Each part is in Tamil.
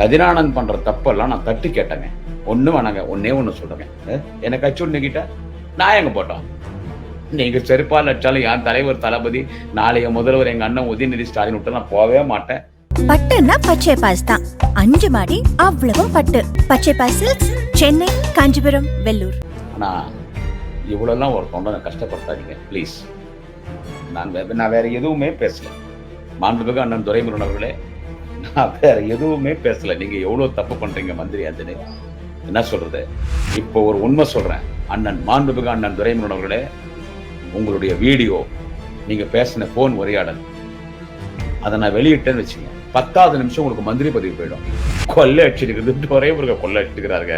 கதிரானந்த் பண்ற தப்பெல்லாம் நான் தட்டி கேட்டேங்க ஒண்ணு வேணாங்க சொல்றேங்க அஹ், என்னை கட்சி நிக்கிட்ட நான் எங்க போட்டோம்? நீங்க செருப்பால் அடிச்சாலும் என் தலைவர் தளபதி நாளைய முதல்வர் எங்க அண்ணன் உதயநிதி ஸ்டாலின் விட்டு நான் போகவே மாட்டேன். பட்டுன்னா பச்சை பாஸ் தான். அஞ்சு மாடி அவ்வளவும் பட்டு. பச்சை பாஸ் சென்னை காஞ்சிபுரம் வெள்ளூர். ஆனா இவ்வளோலாம் ஒரு தொண்டனை கஷ்டப்படுத்தாதீங்க ப்ளீஸ் நான் நான் வேற எதுவுமே பேசல. மாண்புமிகு அண்ணன் துரைமுருகன் அவர்களே நான் வேற எதுவுமே பேசல. நீங்க எவ்வளவு தப்பு பண்றீங்க மந்திரி ஆண்டனி என்ன சொல்றது? இப்போ ஒரு உண்மை சொல்றேன். அண்ணன் மாண்புமிகு அண்ணன் துரைமுருகன் அவர்களே உங்களுடைய வீடியோ நீங்க பேசின போன் உரையாடல் அதை நான் வெளியிட்டேன்னு வச்சுங்க. பத்தாவது நிமிஷம் உங்களுக்கு மந்திரி பதவி போயிடும். கொள்ளை அடிச்சிருக்கிறது துரைமுருகன் கொள்ளை அடிச்சிருக்கிறாருங்க.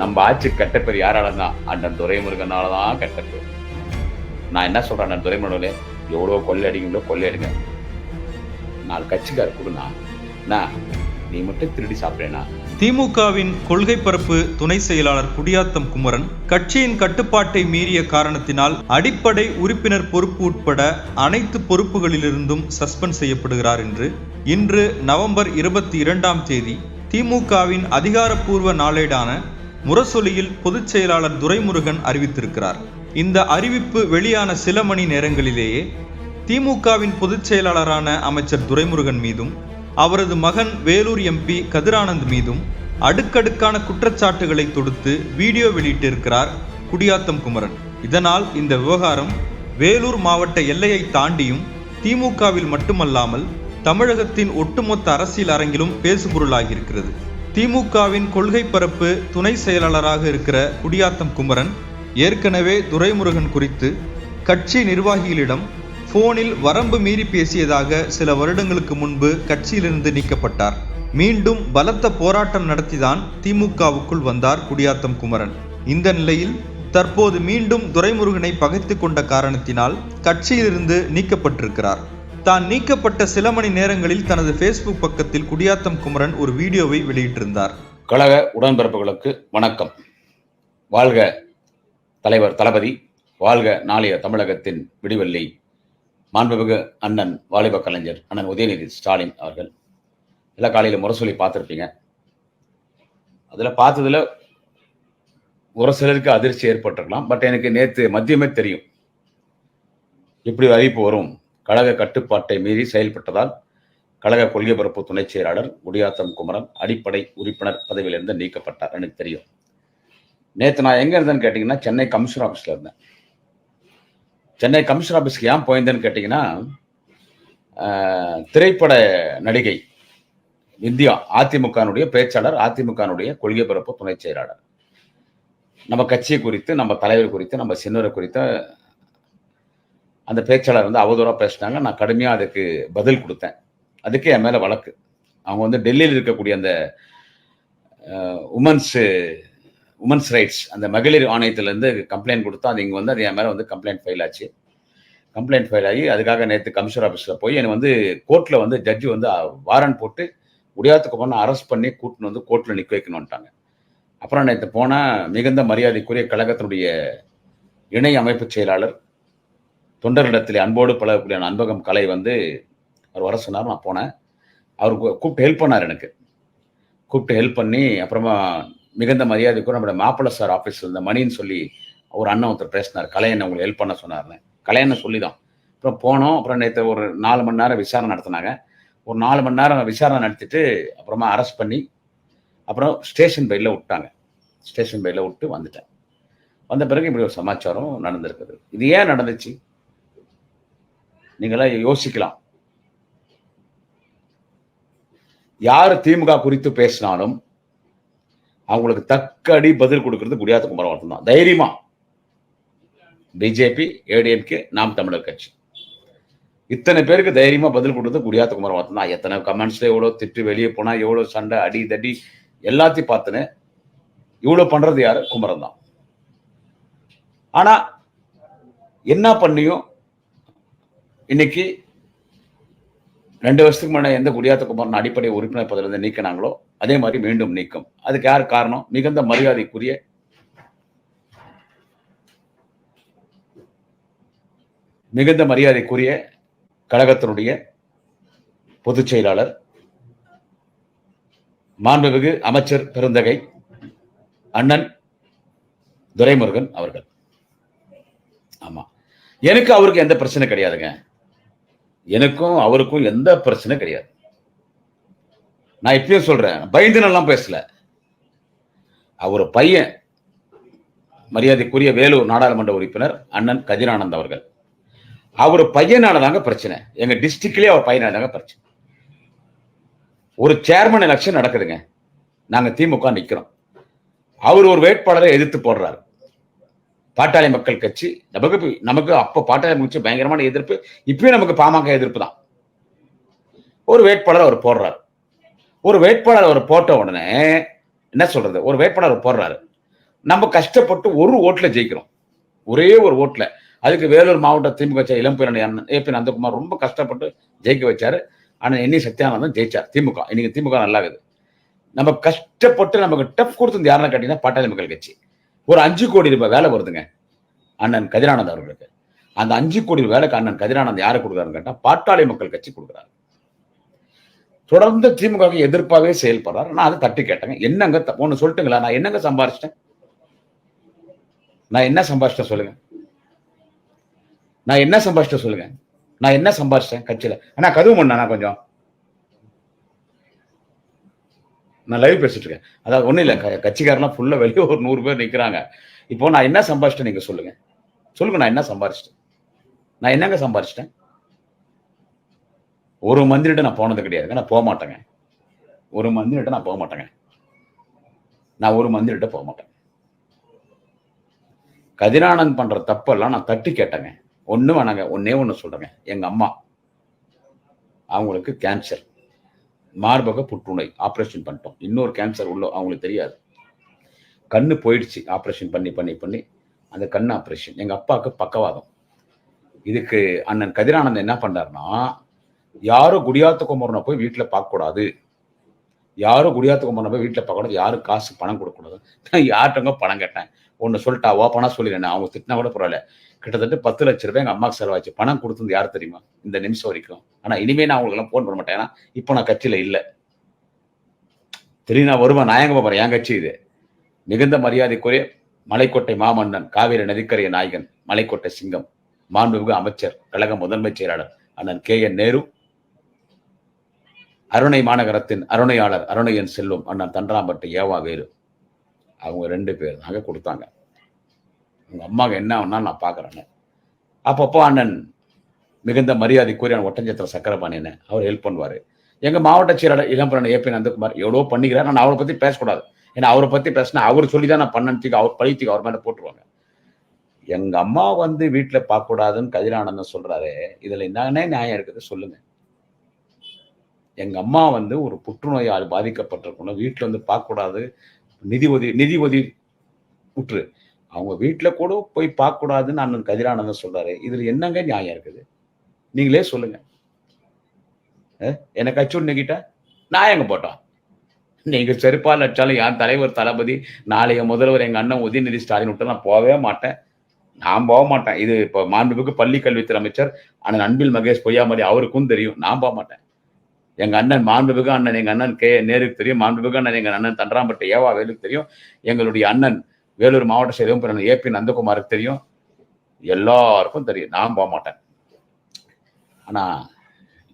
நம்ம ஆட்சி கட்டப்பேர் யாரால தான் அண்ணன் துரைமுருகனால தான் கட்டப்பேர். நான் என்ன சொல்றேன் அண்ணன் துரைமுருகனே? எவ்வளோ கொள்ளை அடிங்களோ கொள்ளை அடிங்க. நாலு கட்சிக்காரர் கொடுண்ணா நான் நீ மட்டும் திருடி சாப்பிடேனா திமுகவின் கொள்கை பரப்பு துணை செயலாளர் குடியாத்தம் குமரன் கட்சியின் கட்டுப்பாட்டை மீறிய காரணத்தினால் அடிப்படை உறுப்பினர் பொறுப்பு உட்பட அனைத்து பொறுப்புகளிலிருந்தும் சஸ்பெண்ட் செய்யப்படுகிறார் என்று இன்று நவம்பர் இருபத்தி இரண்டாம் தேதி திமுகவின் அதிகாரப்பூர்வ நாளேடான முரசொலியில் பொதுச் செயலாளர் துரைமுருகன் அறிவித்திருக்கிறார். இந்த அறிவிப்பு வெளியான சில மணி நேரங்களிலேயே திமுகவின் பொதுச் செயலாளரான அமைச்சர் துரைமுருகன் மீதும் அவரது மகன் வேலூர் எம்பி கதிரானந்த் மீதும் அடுக்கடுக்கான குற்றச்சாட்டுகளை தொடுத்து வீடியோ வெளியிட்டிருக்கிறார் குடியாத்தம் குமரன். இதனால் இந்த விவகாரம் வேலூர் மாவட்ட எல்லையை தாண்டியும் திமுகவில் மட்டுமல்லாமல் தமிழகத்தின் ஒட்டுமொத்த அரசியல் அரங்கிலும் பேசுபொருளாகியிருக்கிறது. திமுகவின் கொள்கை பரப்பு துணை செயலாளராக இருக்கிற குடியாத்தம் குமரன் ஏற்கனவே துரைமுருகன் குறித்து கட்சி நிர்வாகிகளிடம் போனில் வரம்பு மீறி பேசியதாக சில வருடங்களுக்கு முன்பு கட்சியிலிருந்து நீக்கப்பட்டார். மீண்டும் பலத்த போராட்டம் நடத்திதான் திமுகவுக்குள் வந்தார் குடியாத்தம் குமரன். இந்த நிலையில் தற்போது மீண்டும் துரைமுருகனை பகைத்து கொண்ட காரணத்தினால் கட்சியிலிருந்து நீக்கப்பட்டிருக்கிறார். தான் நீக்கப்பட்ட சில மணி நேரங்களில் தனது ஃபேஸ்புக் பக்கத்தில் குடியாத்தம் குமரன் ஒரு வீடியோவை வெளியிட்டிருந்தார். கழக உடன்பிறப்புகளுக்கு வணக்கம். வாழ்க தலைவர் தளபதி வாழ்க நாளைய தமிழகத்தின் விடிவெள்ளி மாண்புமிகு அண்ணன் வாலிப கலைஞர் அண்ணன் உதயநிதி ஸ்டாலின் அவர்கள். எல்லாம் காலையில் முரசொலி பார்த்துருப்பீங்க. அதில் பார்த்ததில் ஒரு சிலருக்கு அதிர்ச்சி ஏற்பட்டிருக்கலாம். பட் எனக்கு நேற்று மதியமே தெரியும். இப்படி அறிவிப்பு வரும். கழக கட்டுப்பாட்டை மீறி செயல்பட்டதால் கழக கொள்கை பரப்பு துணைச் செயலாளர் குடியாத்தம் குமரன் அடிப்படை உறுப்பினர் பதவியிலிருந்து நீக்கப்பட்டார். எனக்கு தெரியும். நேற்று நான் எங்கே இருந்தேன்னு கேட்டிங்கன்னா சென்னை கமிஷனர் ஆஃபீஸில் இருந்தேன். சென்னை கமிஷனர் ஆஃபீஸ்க்கு ஏன் போயிருந்தேன்னு கேட்டிங்கன்னா திரைப்பட நடிகை இந்தியா அதிமுகனுடைய பேச்சாளர் அதிமுகனுடைய கொள்கை பரப்பு துணைச் செயலாளர். நம்ம கட்சியை குறித்து நம்ம தலைவர் குறித்து நம்ம சின்னரை குறித்த அந்த பேச்சாளர் வந்து அவதூறாக பேசினாங்க. நான் கடுமையாக அதுக்கு பதில் கொடுத்தேன். அதுக்கு என் மேலே வழக்கு. அவங்க வந்து டெல்லியில் இருக்கக்கூடிய அந்த உமன்ஸு உமன்ஸ் ரைட்ஸ் அந்த மகளிர் ஆணையத்திலேருந்து கம்ப்ளைண்ட் கொடுத்தா அது இங்கே வந்து அது என் மேலே வந்து கம்ப்ளைண்ட் ஃபைல் ஆச்சு. கம்ப்ளைண்ட் ஃபைல் ஆகி அதுக்காக நேற்று கமிஷனர் ஆஃபீஸில் போய் என்னை வந்து கோர்ட்டில் வந்து ஜட்ஜி வந்து வாரண்ட் போட்டு முடியாததுக்கு போனால் அரெஸ்ட் பண்ணி கூட்டின்னு வந்து கோர்ட்டில் நிற்க வைக்கணும்ட்டாங்க அப்புறம் நேற்று போனால் மிகுந்த மரியாதைக்குரிய கழகத்தினுடைய இணை அமைப்பு செயலாளர் தொண்டர்களிடத்தில் அன்போடு பழகக்கூடிய அன்பகம் கலை வந்து அவர் வர சொன்னார் நான் போனேன். அவர் கூப்பிட்டு ஹெல்ப் பண்ணார் எனக்கு. கூப்பிட்டு ஹெல்ப் பண்ணி அப்புறமா மிகுந்த மரியாதைக்கும் நம்மளோட மாப்பிள்ளை சார் ஆஃபீஸ் இருந்த மணின்னு சொல்லி ஒரு அண்ணன் ஒருத்தர் பேசினார். கலையண்ணன் உங்களுக்கு ஹெல்ப் பண்ண சொன்னார்னு கலையண்ணன் சொல்லி தான் அப்புறம் போனோம். அப்புறம் நேற்று ஒரு நாலு மணி நேரம் விசாரணை நடத்தினாங்க. ஒரு நாலு மணி நேரம் விசாரணை நடத்திட்டு அப்புறமா அரெஸ்ட் பண்ணி அப்புறம் ஸ்டேஷன் பையில் விட்டாங்க. ஸ்டேஷன் பையில் விட்டு வந்துட்டேன். வந்த பிறகு இப்படி ஒரு சமாச்சாரம் நடந்திருக்குது. இது ஏன் நடந்துச்சு? நீங்களாம் யோசிக்கலாம். யார் திமுக குறித்து பேசினாலும் அவங்களுக்கு தக்க அடி பதில் கொடுக்கறது குடியாத்த குமரன் மட்டும் தான். தைரியமா. பிஜேபி ஏடிஎம்கே நாம் தமிழர் கட்சி. இத்தனை பேருக்கு தைரியமா பதில் கொடுத்தது குடியாத்த குமரன் மட்டும் தான். எத்தனை கமெண்ட்ஸ்ல எவ்வளோ திட்டு வெளியே போனா எவ்வளோ சண்டை அடி தடி எல்லாத்தையும் பார்த்துன்னு இவ்வளோ பண்றது யாரு? குமரன் தான். ஆனா என்ன பண்ணியும் இன்னைக்கு ரெண்டு வருஷத்துக்கு முன்னாடி எந்த குடியாத்த குமாரன் அடிப்படை உறுப்பினர் பதவியிலிருந்து நீக்கினாங்களோ அதே மாதிரி மீண்டும் நீக்கம். அதுக்கு யார் காரணம்? மிகுந்த மரியாதைக்குரிய மிகுந்த மரியாதைக்குரிய கழகத்தினுடைய பொதுச் செயலாளர் மாண்புமிகு அமைச்சர் பெருந்தகை அண்ணன் துரைமுருகன் அவர்கள். ஆமா. எனக்கு அவருக்கு எந்த பிரச்சனை கிடையாதுங்க. எனக்கும் அவருக்கும் எந்த பிரச்சனை கிடையாது. நான் இப்பயும் சொல்றேன். பயந்துனெல்லாம் பேசல. அவர் பையன். மரியாதைக்குரிய வேலூர் நாடாளுமன்ற உறுப்பினர் அண்ணன் கதிரானந்த் அவர்கள். அவர் பையனானதாங்க பிரச்சனை. எங்க டிஸ்ட்ரிக்ட்லயே அவர் பையனானதாங்க பிரச்சனை. ஒரு சேர்மன் எலெக்ஷன் நடக்குதுங்க. நாங்க திமுக நிக்கிறோம். அவர் ஒரு வேட்பாளரை எதிர்த்து போடுறாரு. பாட்டாளி மக்கள் கட்சி நமக்கு நமக்கு அப்போ பாட்டாளி கட்சி பயங்கரமான எதிர்ப்பு இப்பயும் நமக்கு பாமக எதிர்ப்பு தான். ஒரு வேட்பாளர் அவர் போடுறாரு. ஒரு வேட்பாளர் அவர் போட்ட உடனே என்ன சொல்றது? ஒரு வேட்பாளர் போடுறாரு. நம்ம கஷ்டப்பட்டு ஒரு ஓட்டுல ஜெயிக்கிறோம். ஒரே ஒரு ஓட்டுல. அதுக்கு வேலூர் மாவட்ட திமுக செயலர் இளம்பெரணி அண்ணன் ஏ பி நந்தகுமார் ரொம்ப கஷ்டப்பட்டு ஜெயிக்க வச்சாரு. ஆனால் எண்ணி சத்யானந்தன் ஜெயிச்சார். திமுக. இன்னைக்கு திமுக நல்லா இருக்குது நம்ம கஷ்டப்பட்டு நமக்கு டஃப் கொடுத்தது யாருன்னு கேட்டீங்கன்னா பாட்டாளி மக்கள் கட்சி. ஒரு அஞ்சு கோடி ரூபாய் வேலை வருதுங்க. அண்ணன் கதிரானந்த் அவர்களுக்கு. அந்த அஞ்சு கோடி ரூபாய் வேலைக்கு அண்ணன் கதிரானந்த் யாரை கொடுக்குறாருன்னு கேட்டால் பாட்டாளி மக்கள் கட்சி கொடுக்குறாரு. தொடர்ந்து திமுக எதிர்ப்பாகவே செயல்படுறாரு. நான் அதை தட்டி கேட்டேங்க. என்னங்க த- சொல்லிட்டுங்களா சொல்லட்டுங்களா? நான் என்னங்க சம்பாரிச்சிட்டேன்? நான் என்ன சம்பாரிச்சிட்டேன் சொல்லுங்க. நான் என்ன சம்பாரிச்சிட்டேன் சொல்லுங்க. நான் என்ன சம்பாரிச்சிட்டேன் கட்சியில? ஆனா கதவு பண்ணா கொஞ்சம்? நான் லைவ் பேசிட்டு இருக்கேன். அதாவது ஒன்றும் இல்லை. கட்சிக்காரெல்லாம் ஃபுல்லாக வெளியே ஒரு நூறு பேர் நிற்கிறாங்க இப்போ நான் என்ன சம்பாரிச்சிட்டேன் நீங்கள் சொல்லுங்க. சொல்லுங்க நான் என்ன சம்பாரிச்சிட்டேன்? நான் என்னங்க சம்பாரிச்சிட்டேன்? ஒரு மந்திரிட்ட நான் போனது கிடையாது. நான் போக மாட்டேங்க ஒரு மந்திரிட்ட நான் போக மாட்டேங்க நான் ஒரு மந்திரிட்ட போக மாட்டேன் கதிரானந்த் பண்ற தப்பெல்லாம் நான் தட்டி கேட்டேங்க. ஒன்று வேணாங்க. ஒன்னே ஒன்று சொல்றேங்க. எங்க அம்மா அவங்களுக்கு கேன்சர் மார்பக புற்றுநோய் ஆப்ரேஷன் பண்ணிட்டோம். இன்னொரு கேன்சர் உள்ள அவங்களுக்கு தெரியாது. கண்ணு போயிடுச்சு. ஆப்ரேஷன் பண்ணி பண்ணி பண்ணி அந்த கண் ஆப்ரேஷன் எங்கள் அப்பாவுக்கு பக்கவாதம். இதுக்கு அண்ணன் கதிரானந்த் என்ன பண்ணார்னா யாரும் குடியாத்த குமரனை போய் வீட்டுல பார்க்கக்கூடாது? யாரும் குடியாத்த குமரனை போய் வீட்டுல பார்க்கக்கூடாது? யாரும் காசு பணம் கொடுக்கக்கூடாது? நான் யார்கிட்டங்க பணம் கேட்டேன்? ஒன்று சொல்லிட்டா ஓப்பனா சொல்லிடுறேன் அவங்க திட்டினா கூட பரவாயில்ல. கிட்டத்தட்ட பத்து லட்ச ரூபாய் எங்க அம்மாவுக்கு செலவாச்சு. பணம் கொடுத்தது யார் தெரியுமா? இந்த நிமிஷம் வரைக்கும். ஆனா இனிமே நான் அவங்களுக்கு எல்லாம் போன் பண்ண மாட்டேன். ஏன்னா இப்போ நான் கட்சியில இல்ல. தெரியும் நான் வருவேன். நான் எங்க போறேன்? என் கட்சி இது. மிகுந்த மரியாதைக்குரிய மலைக்கோட்டை மாமன்னன் காவிரி நதிக்கரைய நாயகன் மலைக்கோட்டை சிங்கம் மாண்புமிகு அமைச்சர் கழக முதன்மைச் செயலாளர் அண்ணன் கே என் நேரு அருணை மாநகரத்தின் அருணையாளர் அருணையன் செல்லும் அண்ணன் தண்டராம்பட்டு ஏவா வேறு. அவங்க ரெண்டு பேர் தாங்க கொடுத்தாங்க. உங்கள் அம்மாவுக்கு என்ன ஆகும்னா நான் பார்க்குறேன்னு அப்பப்போ அண்ணன் மிகுந்த மரியாதைக்குரிய ஒட்டஞ்சத்திர சக்கரபாணியனை அவர் ஹெல்ப் பண்ணுவார். எங்கள் மாவட்ட செயலாளர் இளம்பரன் ஏபி நந்தகுமார் எவ்வளோ பண்ணிக்கிறார் நான் அவரை பற்றி பேசக்கூடாது. ஏன்னா அவரை பற்றி பேசினா அவர் சொல்லி தான் நான் பண்ணனுக்கு அவர் பழித்துக்கு அவர் மேலே போட்டுருவாங்க. எங்கள் அம்மா வந்து வீட்டில் பார்க்கக்கூடாதுன்னு கதிரானந்தன் சொல்கிறாரு இதில் என்னன்னே நியாயம் இருக்குது சொல்லுங்கள் எங்கள் அம்மா வந்து ஒரு புற்றுநோயால் பாதிக்கப்பட்டிருக்கணும். வீட்டில் வந்து பார்க்கக்கூடாது. நிதி உதவி நிதி உதவி உற்று. அவங்க வீட்டில் கூட போய் பார்க்கக்கூடாதுன்னு அண்ணன் கதிரானந்தன் சொல்கிறாரு இதில் என்னங்க நியாயம் இருக்குது? நீங்களே சொல்லுங்க. அஹ், என்னை கச்சூர் நீக்கிட்ட நான் எங்கே போட்டோம்? நீங்கள் செருப்பால் அடிச்சாலும் என் தலைவர் தளபதி நாளைய முதல்வர் எங்கள் அண்ணன் உதயநிதி ஸ்டாலின் விட்டு நான் போகவே மாட்டேன். நான் போக மாட்டேன். இது இப்போ மாண்புமிகு பள்ளி கல்வித்துறை அமைச்சர் ஆனால் அன்பில் மகேஷ் பொய்யாமொழி அவருக்கும் தெரியும். நான் போக மாட்டேன். எங்கள் அண்ணன் மாண்புமிகு அண்ணன் எங்கள் அண்ணன் கே நேருக்கு தெரியும். மாண்புமிகு அண்ணன் எங்கள் அண்ணன் தண்டராம்பட்டு ஏவா வேலுக்கு தெரியும். எங்களுடைய அண்ணன் வேலூர் மாவட்ட செயலும் ஏ பி நந்தகுமாருக்கு தெரியும். எல்லாருக்கும் தெரியும். நான் போக மாட்டேன். ஆனால்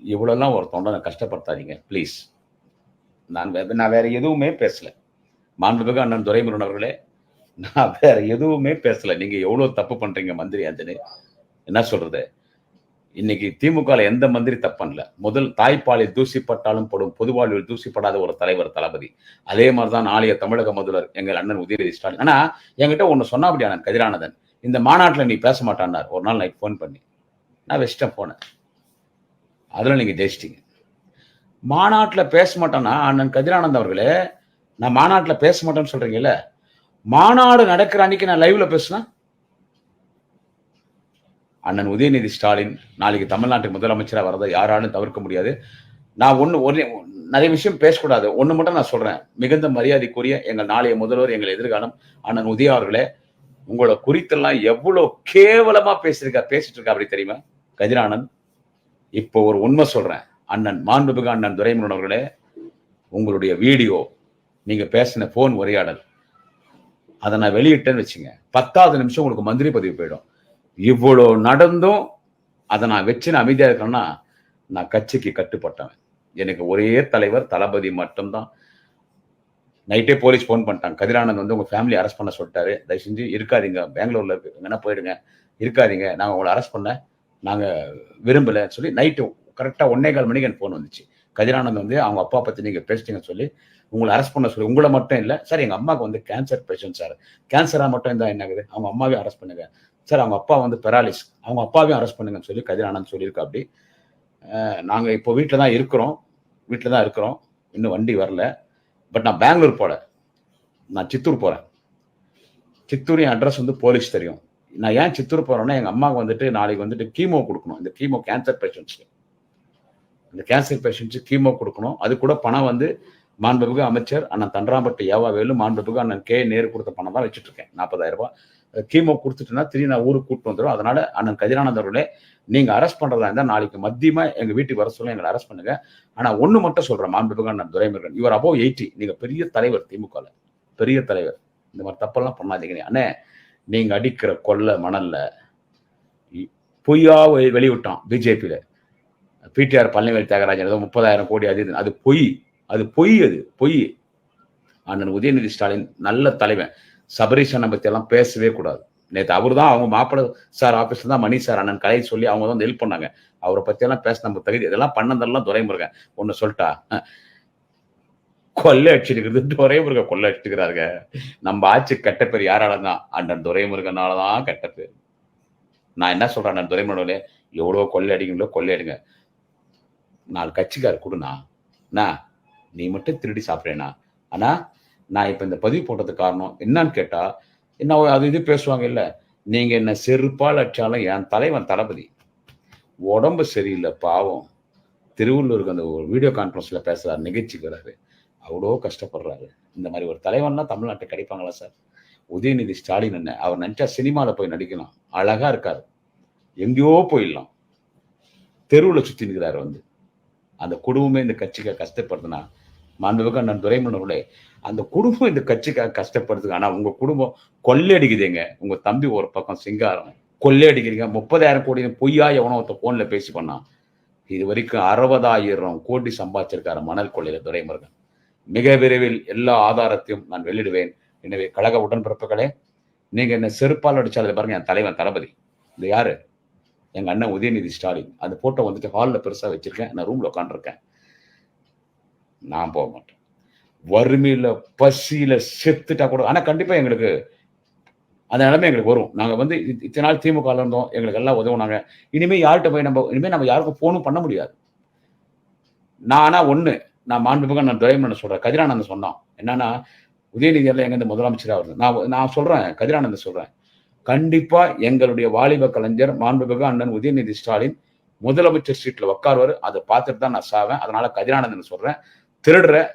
இவ்வளோலாம் ஒரு தொண்டனை கஷ்டப்படுத்தாதீங்க ப்ளீஸ் நான் வே- நான் வேற எதுவுமே பேசலை. மாண்புமிகு அண்ணன் துரைமுருகன் அவர்களே நான் வேற எதுவுமே பேசலை. நீங்கள் எவ்வளோ தப்பு பண்ணுறீங்க மந்திரி அந்தனு என்ன சொல்கிறது இன்னைக்கு திமுகல எந்த மந்திரி தப்பன்ல முதல் தாய்ப்பாலில் தூசிப்பட்டாலும் படும் பொதுவாழ்வில் தூசிப்படாத ஒரு தலைவர் தளபதி. அதே மாதிரிதான் நாளைய தமிழக முதல்வர் எங்கள் அண்ணன் உதயநிதி ஸ்டாலின். ஆனா என்கிட்ட ஒண்ணு சொன்னாபடி அண்ணன் கதிரானதன் இந்த மாநாட்டுல நீ பேச மாட்டான்னார். ஒரு நாள் நைட் ஃபோன் பண்ணி. நான் வச்சிட்டேன் போனேன். அதுல நீங்க ஜெயிச்சிட்டீங்க. மாநாட்டில் பேச மாட்டேன்னா அண்ணன் கதிரானந்த் அவர்களே நான் மாநாட்டில் பேச மாட்டேன்னு சொல்கிறீங்கல்ல மாநாடு நடக்கிற அன்னைக்கு நான் லைவில் பேசுனா? அண்ணன் உதயநிதி ஸ்டாலின் நாளைக்கு தமிழ்நாட்டு முதலமைச்சராக வரதை யாராலும் தவிர்க்க முடியாது. நான் ஒன்று ஒரே நிறைய விஷயம் பேசக்கூடாது. ஒன்று மட்டும் நான் சொல்கிறேன் மிகுந்த மரியாதைக்குரிய எங்கள் நாளைய முதல்வர் எங்கள் எதிர்காலம் அண்ணன் உதயா அவர்களே உங்களை குறித்தெல்லாம் எவ்வளோ கேவலமாக பேசியிருக்கா பேசிட்டு இருக்கா அப்படி தெரியுமா? கதிரானந்த் இப்போ ஒரு உண்மை சொல்கிறேன் அண்ணன் மாண்புமிகு அண்ணன் துரைமுருகன் அவர்களே உங்களுடைய வீடியோ நீங்கள் பேசின ஃபோன் உரையாடல் அதை நான் வெளியிட்டேன்னு வச்சுங்க. பத்தாவது நிமிஷம் உங்களுக்கு மந்திரி பதவி போயிடும். இவ்வளோ நடந்தும் அதை நான் வச்சு நான் இருக்கிறேன்னா நான் கட்சிக்கு கட்டுப்பட்டவன். எனக்கு ஒரே தலைவர் தளபதி மட்டும்தான். நைட்டே போலீஸ் ஃபோன் பண்ணிட்டாங்க கதிரானந்த் வந்து உங்கள் ஃபேமிலி அரெஸ்ட் பண்ண சொல்லிட்டாரு. தயவு செஞ்சு இருக்காதீங்க. பெங்களூரில் இருக்கு. எங்கன்னா போயிடுங்க இருக்காதீங்க. நாங்கள் உங்களை அரெஸ்ட் பண்ண நாங்கள் விரும்பலைன்னு சொல்லி நைட்டு கரெக்டாக ஒன்னே கால் மணிக்கு எனக்கு ஃபோன் வந்துச்சு. கதிரானந்த் வந்து அவங்க அப்பா பற்றி நீங்கள் பேசிட்டீங்கன்னு சொல்லி உங்களை அரெஸ்ட் பண்ண சொல்லி உங்களை மட்டும் இல்லை சார் எங்கள் அம்மாவுக்கு வந்து கேன்சர் பேஷண்ட் சார் கேன்சராக மட்டும் இருந்தால் என்ன ஆகுது? அவங்க அம்மாவையும் அரெஸ்ட் பண்ணுங்க. சார் அவங்க அப்பா வந்து பெராலிஸ் அவங்க அப்பாவையும் அரெஸ்ட் பண்ணுங்கன்னு சொல்லி கதிரானந்த் சொல்லியிருக்கா அப்படி. நாங்கள் இப்போ வீட்டில் தான் இருக்கிறோம். வீட்டில் தான் இருக்கிறோம். இன்னும் வண்டி வரல. பட் நான் பெங்களூர் போல நான் சித்தூர் போகிறேன் சித்தூர் என் அட்ரஸ் வந்து போலீஸ் தெரியும். நான் ஏன் சித்தூர் போகிறேன்னா எங்கள் அம்மாவுக்கு வந்துட்டு நாளைக்கு வந்துட்டு கீமோ கொடுக்கணும். இந்த கீமோ கேன்சர் பேஷண்ட்ஸ்க்கு இந்த கேன்சர் பேஷண்ட்ஸு கீமோ கொடுக்கணும். அது கூட பணம் வந்து மாண்புமிகு அமைச்சர் அண்ணன் தண்டராம்பட்டு ஏவா வேலு மாண்புமிகு அண்ணன் கே நேரு கொடுத்த பணம் தான் வச்சுட்டு இருக்கேன். நாற்பதாயிரம் ரூபாய். கீமோ கொடுத்துட்டுனா திரும்பி நான் ஊருக்கு கூப்பிட்டு வந்துடும் அதனால அண்ணன் கதிரானந்த் அவர்களே நீங்க அரெஸ்ட் பண்றதா இருந்தா நாளைக்கு மத்தியமா எங்க வீட்டுக்கு வர சொல்ல எங்களை அரெஸ்ட் பண்ணுங்க. ஆனா ஒண்ணு மட்டும் சொல்றேன் மாண்புகான் துரைமுருகன். இவர் அபோவ் எயிட்டி நீங்க பெரிய தலைவர் திமுகல. பெரிய தலைவர். இந்த மாதிரி தப்பெல்லாம் பண்ணாதீங்க அண்ணே நீங்க அடிக்கிற கொள்ள மணல்ல பொய்யா வெளிவிட்டோம் வெளிவிட்டான் பிஜேபியில. பிடிஆர் பழனிவேல் தியாகராஜன் ஏதோ முப்பதாயிரம் கோடி அது அது பொய். அது பொய் அது பொய். அண்ணன் உதயநிதி ஸ்டாலின் நல்ல தலைவன். சபரீஷனை பற்றி பத்தி எல்லாம் பேசவே கூடாது. நேற்று அவர் தான் அவங்க மாப்பிள்ளை சார் ஆஃபீஸில் தான் மணி சார் அண்ணன் கலை சொல்லி அவங்க தான் ஹெல்ப் பண்ணாங்க. அவரை பத்தி எல்லாம் பேச நம்ம தகுதி இதெல்லாம் பண்ணதெல்லாம் துரைமுருகன். ஒன்று சொல்லிட்டா கொள்ளை அடிச்சிருக்கிறது துரைமுருகன். கொள்ளை அடிச்சுக்கிறாருங்க நம்ம ஆட்சி கெட்ட பேர் யாரால தான் அண்ணன் துரைமுருகனால தான் கெட்ட பேர். நான் என்ன சொல்றேன் அண்ணன் துரைமுருகனே? எவ்வளோ கொள்ளை அடிங்களோ கொள்ளை அடிங்க. நாலு கட்சிக்கார் கொடுண்ணா. அண்ணா நீ மட்டும் திருடி சாப்பிட்றேண்ணா. ஆனா நான் இப்போ இந்த பதிவு போட்டதுக்கு காரணம் என்னன்னு கேட்டால் என்ன அது இது பேசுவாங்க இல்லை நீங்க என்ன செருப்பால் அடிச்சாலும் என் தலைவன் தளபதி. உடம்பு சரியில்லை பாவம். திருவள்ளூருக்கு அந்த ஒரு வீடியோ கான்ஃபரன்ஸ்ல பேசுகிறார் நிகழ்ச்சிக்கு வராரு அவ்வளோ கஷ்டப்படுறாரு. இந்த மாதிரி ஒரு தலைவன்லாம் தமிழ்நாட்டுக்கு கிடைப்பாங்களா சார்? உதயநிதி ஸ்டாலின் என்ன அவர் நினச்சா சினிமாவில் போய் நடிக்கலாம். அழகா இருக்கார். எங்கேயோ போயிடலாம். தெருவில் சுத்தி நிற்கிறார் வந்து. அந்த குடும்பமே இந்த கட்சிக்காக கஷ்டப்படுதுன்னா மாண்புமிகு அண்ணன் துரைமணர்களே அந்த குடும்பம் இந்த கட்சிக்காக கஷ்டப்படுதுங்க ஆனா உங்க குடும்பம் கொள்ளையடிக்குதுங்க. உங்க தம்பி ஒரு பக்கம் சிங்காரம் கொள்ளையடிக்கிறீங்க. முப்பதாயிரம் கோடி பொய்யா எவனோ ஒருத்த போன்ல பேசி பண்ணான். இது வரைக்கும் அறுபதாயிரம் கோடி சம்பாதிச்சிருக்காரு மணல் கொள்ளையில துரைமுருகன். மிக விரைவில் எல்லா ஆதாரத்தையும் நான் வெளியிடுவேன். எனவே கழக உடன்பிறப்புகளே நீங்க என்ன செருப்பால் அடிச்சாலே பாருங்க என் தலைவன் தளபதி. இது யாரு? எங்க அண்ணன் உதயநிதி ஸ்டாலின். அந்த போட்டோ வந்துட்டு ஹாலில் பெருசா வச்சிருக்கேன். நான் ரூம்ல உட்காந்துருக்கேன் நான் போக மாட்டேன். வறுமையில பசியில் செத்துட்டா கூட ஆனால் கண்டிப்பாக எங்களுக்கு அந்த நிலைமை எங்களுக்கு வரும். நாங்கள் வந்து இத்தனை நாள் திமுக இருந்தோம் எங்களுக்கு எல்லாம் உதவுனாங்க இனிமேல் யார்கிட்ட போய் நம்ம இனிமேல் நம்ம யாருக்கும் ஃபோனும் பண்ண முடியாது. நான் ஆனால் ஒன்று நான் மாண்புமிகு நான் துரைமன் சொல்கிறேன் கதிரானந்தன் சொன்னான். என்னன்னா உதயநிதி எல்லாம் முதலமைச்சராக வருது. நான் நான் சொல்கிறேன் கதிரானந்தன் சொல்கிறேன் கண்டிப்பாக எங்களுடைய வாலிப கலைஞர் மாண்புமிகு அண்ணன் உதயநிதி ஸ்டாலின் முதலமைச்சர் சீட்டில் உட்காருவார் அதை பார்த்துட்டு தான் நான் சாவேன். அதனால் கதிரானந்தன் சொல்கிறேன் திருடுற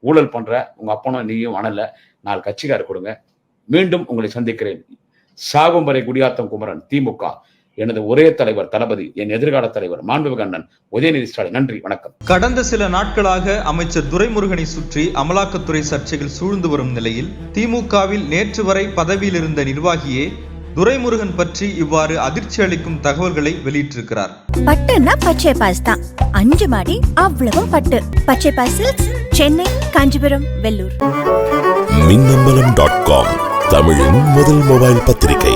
ஊழல் பண்ற உங்க அப்பனும் நீயும் அணல நாலு கட்சிக்கார கொடுங்க. மீண்டும் உங்களை சந்திக்கிறேன். சாகும் வரை குடியாத்தம் குமரன் திமுக. எனது ஒரே தலைவர் தளபதி என் எதிர்கால தலைவர் மாண்புமிகு அண்ணன் உதயநிதி ஸ்டாலின். நன்றி வணக்கம். கடந்த சில நாட்களாக அமைச்சர் துரைமுருகனை சுற்றி அமலாக்கத்துறை சர்ச்சைகள் சூழ்ந்து வரும் நிலையில் திமுகவில் நேற்று வரை பதவியில் இருந்த நிர்வாகியே துரைமுருகன் பற்றி இவ்வாறு அதிர்ச்சி அளிக்கும் தகவல்களை வெளியிட்டிருக்கிறார். பட்டுன்னா பச்சை பாஸ் தான். அஞ்சு மாடி அவ்வளவும் பட்டு. பச்சை pass silks Chennai Kanchipuram Vellore. Minnambalam dot com தமிழின் முதல் மொபைல் பத்திரிகை.